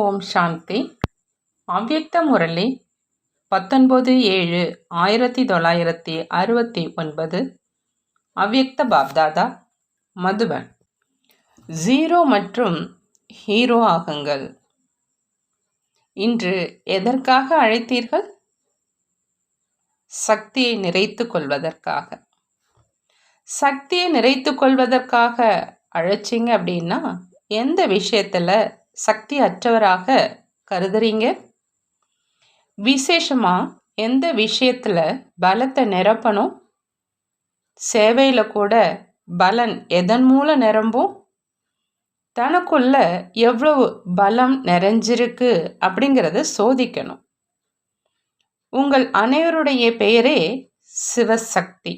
ஓம் சாந்தி. அவ்யக்த முரளி பத்தொன்பது ஏழு ஆயிரத்தி தொள்ளாயிரத்தி அறுபத்தி ஒன்பது. அவ்யக்த பாப்தாதா மதுபன். ஜீரோ மற்றும் ஹீரோ ஆகுங்கள். இன்று எதற்காக அழைத்தீர்கள்? சக்தியை நிறைத்து கொள்வதற்காக. சக்தியை நிறைத்து கொள்வதற்காக அழைச்சிங்க அப்படின்னா எந்த விஷயத்தில் சக்தி அற்றவராக கருதுறீங்க? விசேஷமாக எந்த விஷயத்தில் பலத்தை நிரப்பணும்? சேவையில் கூட பலன் எதன் மூலம் நிரம்பும்? தனக்குள்ள எவ்வளவு பலம் நிறைஞ்சிருக்கு அப்படிங்கிறத சோதிக்கணும். உங்கள் அனைவருடைய பெயரே சிவசக்தி.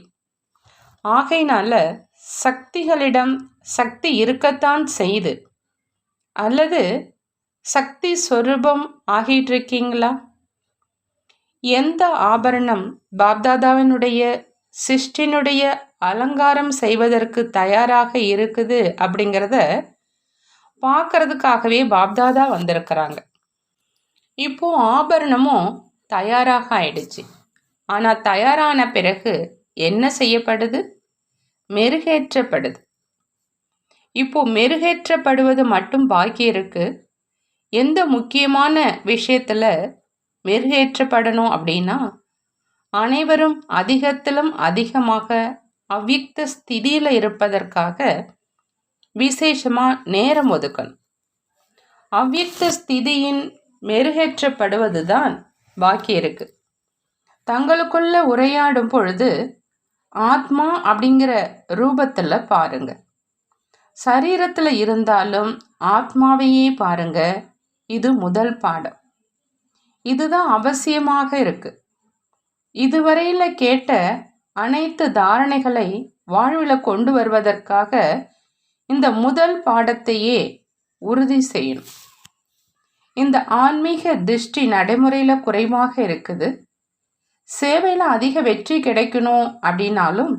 ஆகையினால சக்திகளிடம் சக்தி இருக்கத்தான் செய்து அல்லது சக்தி ஸ்வரூபம் ஆகிட்டுருக்கீங்களா? எந்த ஆபரணம் பாப்தாதாவினுடைய சிஷ்டினுடைய அலங்காரம் செய்வதற்கு தயாராக இருக்குது அப்படிங்கிறத பார்க்கறதுக்காகவே பாப்தாதா வந்திருக்கிறாங்க. இப்போ ஆபரணமும் தயாராக ஆயிடுச்சு. ஆனால் தயாரான பிறகு என்ன செய்யப்படுது? மெருகேற்றப்படுது. இப்போ மெருகேற்றப்படுவது மட்டும் பாக்கி இருக்கு. எந்த முக்கியமான விஷயத்தில் மெருகேற்றப்படணும் அப்படின்னா அனைவரும் அதிகத்திலும் அதிகமாக அவ்யுக்த ஸ்திதியில் இருப்பதற்காக விசேஷமாக நேரம் ஒதுக்கணும். அவ்யுக்த ஸ்திதியின் மெருகேற்றப்படுவது தான் பாக்கி இருக்கு. தங்களுக்குள்ள உரையாடும் பொழுது ஆத்மா அப்படிங்கிற ரூபத்தில் பாருங்கள் சரீரத்தில் இருந்தாலும் ஆத்மாவையே பாருங்க இது முதல் பாடம். இதுதான் அவசியமாக இருக்கு. இதுவரையில் கேட்ட அனைத்து தாரணைகளை வாழ்வில் கொண்டு வருவதற்காக இந்த முதல் பாடத்தையே உறுதி செய்யணும். இந்த ஆன்மீக திருஷ்டி நடைமுறையில் குறைவாக இருக்குது. சேவையில் அதிக வெற்றி கிடைக்கணும் அப்படின்னாலும்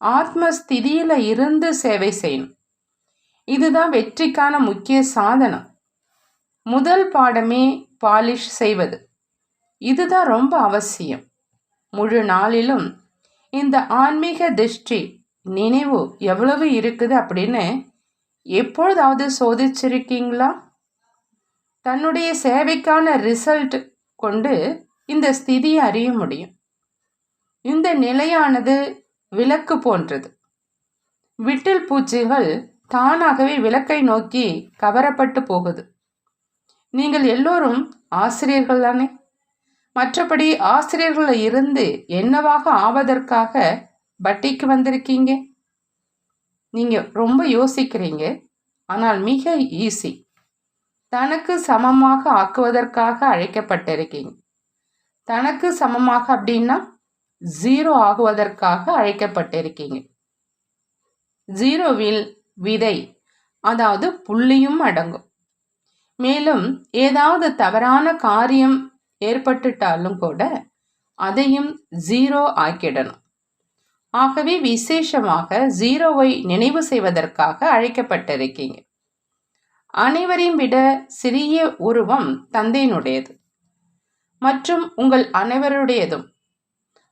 ஆத்மஸ்திதியில் இருந்து சேவை செய்யணும். இதுதான் வெற்றிக்கான முக்கிய சாதனம். முதல் பாடமே பாலிஷ் செய்வது. இதுதான் ரொம்ப அவசியம். முழு நாளிலும் இந்த ஆன்மீக திருஷ்டி நினைவு எவ்வளவு இருக்குது அப்படின்னு எப்பொழுதாவது சோதிச்சிருக்கீங்களா? தன்னுடைய சேவைக்கான ரிசல்ட் கொண்டு இந்த ஸ்திதியை அறிய முடியும். இந்த நிலையானது விளக்கு போன்றது. விட்டில் பூச்சிகள் தானாகவே விளக்கை நோக்கி கவரப்பட்டு போகுது. நீங்கள் எல்லோரும் ஆசிரியர்கள் தானே? மற்றபடி ஆசிரியர்களில் இருந்து என்னவாக ஆவதற்காக பட்டிக்கு வந்திருக்கீங்க? நீங்கள் ரொம்ப யோசிக்கிறீங்க. ஆனால் மிக ஈஸி தனக்கு சமமாக ஆக்குவதற்காக அழைக்கப்பட்டிருக்கீங்க. தனக்கு சமமாக அப்படின்னா ஜீரோ ஆகுவதற்காக அழைக்கப்பட்டிருக்கீங்க. ஜீரோவில் விதை அதாவது புள்ளியும் அடங்கும். மேலும் ஏதாவது தவறான காரியம் ஏற்பட்டுட்டாலும் கூட அதையும் ஜீரோ ஆக்கிடணும். ஆகவே விசேஷமாக ஜீரோவை நினைவு செய்வதற்காக அழைக்கப்பட்டிருக்கீங்க. அனைவரையும் விட சிறிய உருவம் தந்தையினுடையது மற்றும் உங்கள் அனைவருடையதும்.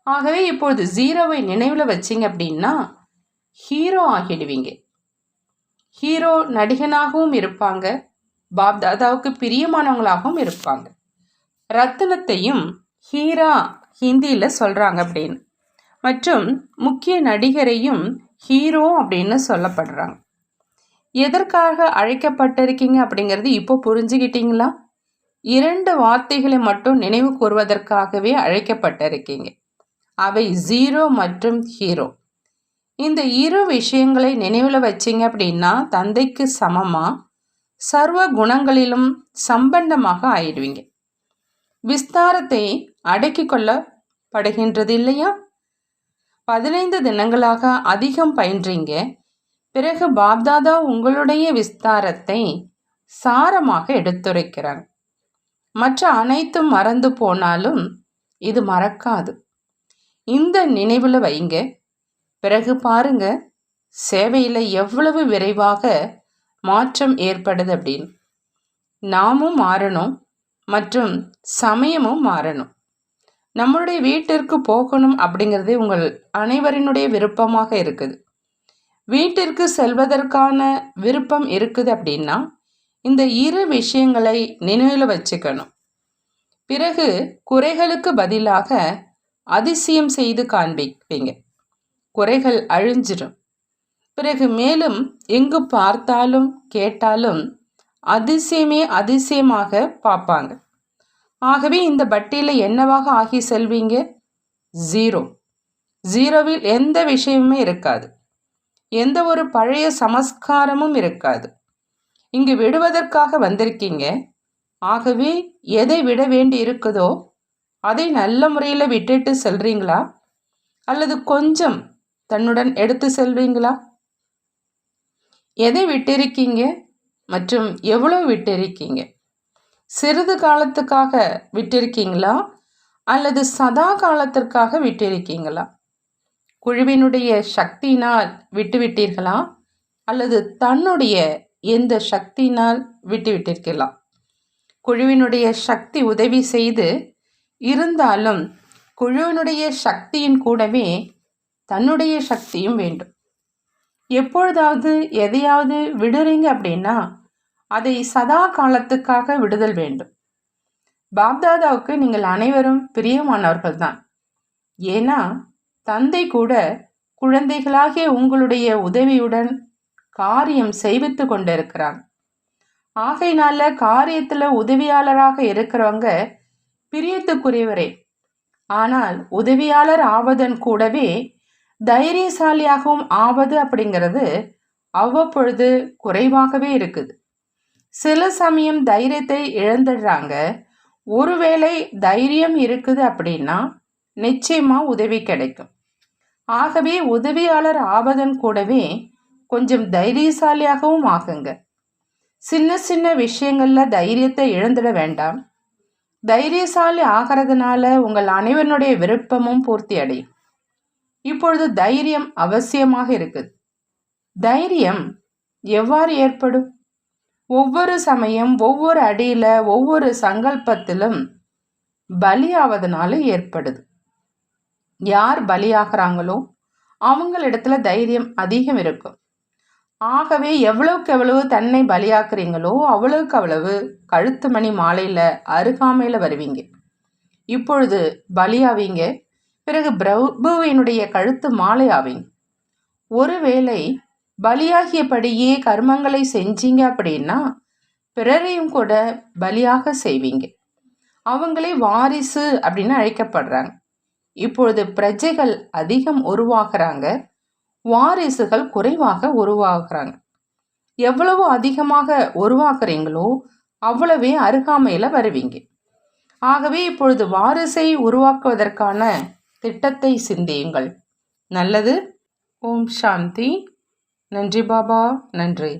ஆகவே இப்பொழுது ஜீரோவை நினைவில் வச்சிங்க அப்படின்னா ஹீரோ ஆகிடுவீங்க. ஹீரோ நடிகனாகவும் இருப்பாங்க. பாப்தாதாவுக்கு பிரியமானவங்களாகவும் இருப்பாங்க. ரத்தினத்தையும் ஹீரா ஹிந்தியில் சொல்கிறாங்க அப்படின்னு. மற்றும் முக்கிய நடிகரையும் ஹீரோ அப்படின்னு சொல்லப்படுறாங்க. எதற்காக அழைக்கப்பட்டிருக்கீங்க அப்படிங்கிறது இப்போ புரிஞ்சுக்கிட்டீங்களா இரண்டு வார்த்தைகளை மட்டும் நினைவு கூறுவதற்காகவே அழைக்கப்பட்டிருக்கீங்க. அவை ஜீரோ மற்றும் ஹீரோ இந்த இரு விஷயங்களை நினைவில் வச்சிங்க அப்படின்னா தந்தைக்கு சமமாக சர்வ குணங்களிலும் சம்பந்தமாக ஆயிடுவீங்க. விஸ்தாரத்தை அடக்கி கொள்ளப்படுகின்றது இல்லையா? பதினைந்து தினங்களாக அதிகம் பயின்றீங்க. பிறகு பாப்தாதா உங்களுடைய விஸ்தாரத்தை சாரமாக எடுத்துரைக்கிறாங்க மற்ற அனைத்தும் மறந்து போனாலும் இது மறக்காது. இந்த நினைவில் வைங்க பிறகு பாருங்க சேவையில் எவ்வளவு விரைவாக மாற்றம் ஏற்படுது அப்படின்னு. நாமும் மாறணும் மற்றும் சமயமும் மாறணும். நம்மளுடைய வீட்டிற்கு போகணும் அப்படிங்கிறது உங்கள் அனைவரினுடைய விருப்பமாக இருக்குது. வீட்டிற்கு செல்வதற்கான விருப்பம் இருக்குது அப்படின்னா இந்த இரு விஷயங்களை நினைவில் வச்சுக்கணும். பிறகு குறைகளுக்கு பதிலாக அதிசயம் செய்து காண்பிப்பீங்க. குறைகள் அழிஞ்சிடும். பிறகு மேலும் எங்கு பார்த்தாலும் கேட்டாலும் அதிசயமே அதிசயமாக பார்ப்பாங்க. ஆகவே இந்த பட்டியில் என்னவாக ஆகி செல்வீங்க? ஜீரோ ஜீரோவில் எந்த விஷயமுமே இருக்காது. எந்த ஒரு பழைய சமஸ்காரமும் இருக்காது. இங்கு விடுவதற்காக வந்திருக்கீங்க. ஆகவே எதை விட வேண்டி இருக்குதோ அதை நல்ல முறையில் விட்டுட்டு செல்றீங்களா? அல்லது கொஞ்சம் தன்னுடன் எடுத்து செல்வீங்களா? எதை விட்டிருக்கீங்க மற்றும் எவ்வளோ விட்டிருக்கீங்க? சிறிது காலத்துக்காக விட்டிருக்கீங்களா? அல்லது சதா காலத்திற்காக விட்டிருக்கீங்களா? குழுவினுடைய சக்தியினால் விட்டுவிட்டீர்களா? அல்லது தன்னுடைய எந்த சக்தியினால் விட்டுவிட்டிருக்கலாம் குழுவினுடைய சக்தி உதவி செய்து இருந்தாலும் குழுவினுடைய சக்தியின் கூடவே தன்னுடைய சக்தியும் வேண்டும். எப்பொழுதாவது எதையாவது விடுறீங்க அப்படின்னா அதை சதா காலத்துக்காக விடுதல் வேண்டும். பாப்தாதாவுக்கு நீங்கள் அனைவரும் பிரியமானவர்கள் தான் ஏன்னா தந்தை கூட குழந்தைகளாகிய உங்களுடைய உதவியுடன் காரியம் செய்வித்து கொண்டிருக்கிறான் ஆகையினால காரியத்தில் உதவியாளராக இருக்கிறவங்க பிரியத்துக்குரியவரே. ஆனால் உதவியாளர் ஆவதன் கூடவே தைரியசாலியாகவும் ஆவது அப்படிங்கிறது அவ்வப்பொழுது குறைவாகவே இருக்குது. சில சமயம் தைரியத்தை இழந்துடுறாங்க. ஒருவேளை தைரியம் இருக்குது அப்படின்னா நிச்சயமா உதவி கிடைக்கும். ஆகவே உதவியாளர் ஆவதன் கூடவே கொஞ்சம் தைரியசாலியாகவும் ஆகுங்க. சின்ன சின்ன விஷயங்கள்ல தைரியத்தை இழந்துட வேண்டாம். தைரியசாலி ஆகிறதுனால உங்கள் அனைவருடைய விருப்பமும் பூர்த்தி அடையும். இப்பொழுது தைரியம் அவசியமாக இருக்குது. தைரியம் எவ்வாறு ஏற்படும்? ஒவ்வொரு சமயம் ஒவ்வொரு அடியில் ஒவ்வொரு சங்கல்பத்திலும் பலியாவதனால ஏற்படுது. யார் பலியாகிறாங்களோ அவங்களிடத்துல தைரியம் அதிகம் இருக்கும். ஆகவே எவ்வளவுக்கு எவ்வளவு தன்னை பலியாக்குறீங்களோ அவ்வளவுக்கு அவ்வளவு கழுத்து மணி மாலையில் அருகாமையில் வருவீங்க. இப்பொழுது பலியாவீங்க. பிறகு பிரபுவினுடைய கழுத்து மாலை ஒருவேளை பலியாகியபடியே கர்மங்களை செஞ்சீங்க அப்படின்னா பிறரையும் கூட பலியாக செய்வீங்க. அவங்களே வாரிசு அப்படின்னு அழைக்கப்படுறாங்க. இப்பொழுது பிரஜைகள் அதிகம் உருவாகிறாங்க. வாரிசுகள் குறைவாக உருவாகிறாங்க. எவ்வளவு அதிகமாக உருவாக்குறீங்களோ அவ்வளவே அருகாமையில் வருவீங்க. ஆகவே இப்பொழுது வாரிசை உருவாக்குவதற்கான திட்டத்தை சிந்தியுங்கள். நல்லது. ஓம் சாந்தி. நன்றி பாபா. நன்றி.